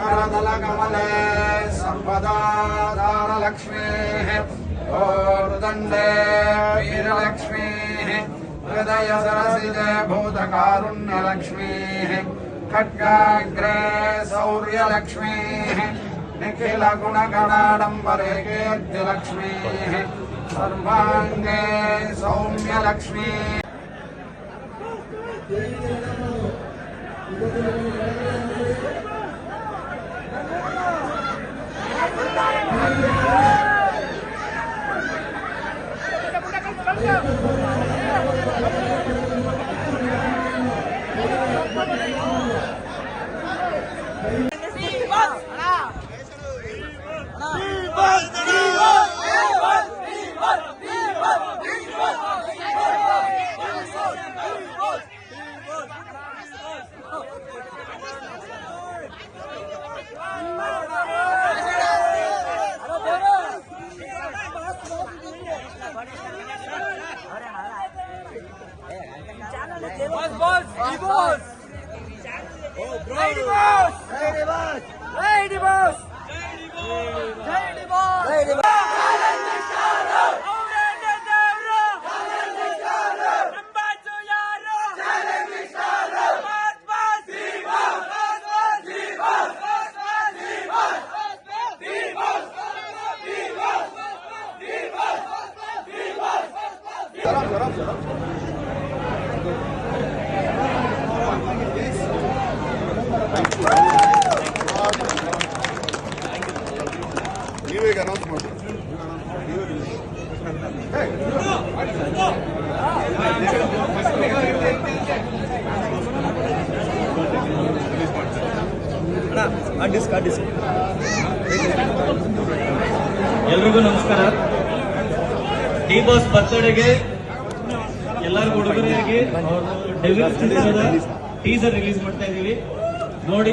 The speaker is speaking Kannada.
करदलकमले सम्पदाधारलक्ष्मीः ओर्दण्डे वीरलक्ष्मीः हृदयसरसिजे भूतकारुण्यलक्ष्मीः खड्गाग्रे शौर्यलक्ष्मीः निखिलगुणगणाडम्बरे कीर्तिलक्ष्मीः सर्वाङ्गे सौम्यलक्ष्मीः Vai, Gracias. ನೀವೇ ಈಗ ಅನೌನ್ಸ್ ಮಾಡಿ ಎಲ್ರಿಗೂ ನಮಸ್ಕಾರ. ಡಿ ಬಾಸ್ ಬರ್ತ್ಡೇಗೆ ಎಲ್ಲರಿಗೂ ಹುಡುಗರಿಗೆ ಡೆವಿಲ್ ಸಿನಿಮಾದ ಟೀಸರ್ ರಿಲೀಸ್ ಮಾಡ್ತಾ ಇದೀವಿ. ನೋಡಿ